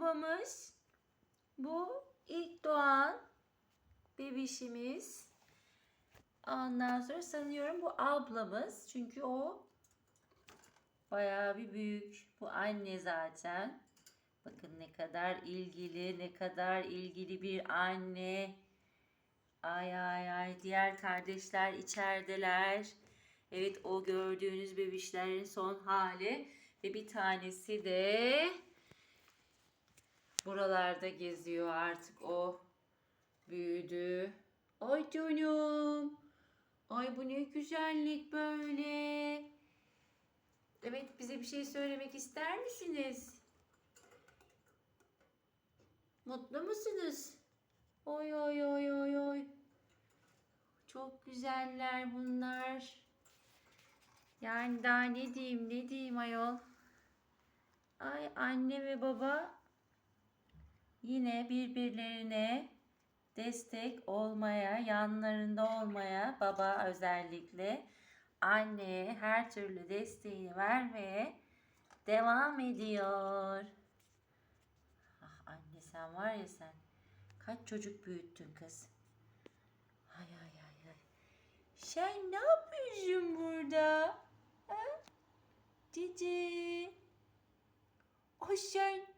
babamız. Bu ilk doğan bebişimiz. Ondan sonra sanıyorum bu ablamız. Çünkü o bayağı bir büyük. Bu anne zaten. Bakın ne kadar ilgili, ne kadar ilgili bir anne. Ay ay ay diğer kardeşler içerideler. Evet o gördüğünüz bebişlerin son hali ve bir tanesi de buralarda geziyor artık o büyüdü. Ay canım. Ay bu ne güzellik böyle. Evet bize bir şey söylemek ister misiniz? Mutlu musunuz? Oy oy oy oy oy. Çok güzeller bunlar. Yani daha ne diyeyim ne diyeyim ayol. Ay anne ve baba yine birbirlerine destek olmaya, yanlarında olmaya, baba özellikle anneye her türlü desteğini vermeye devam ediyor. Ah anne sen var ya sen kaç çocuk büyüttün kız. Ay ay ay ay. Sen ne yapıyorsun burada? Ha? Cici. O sen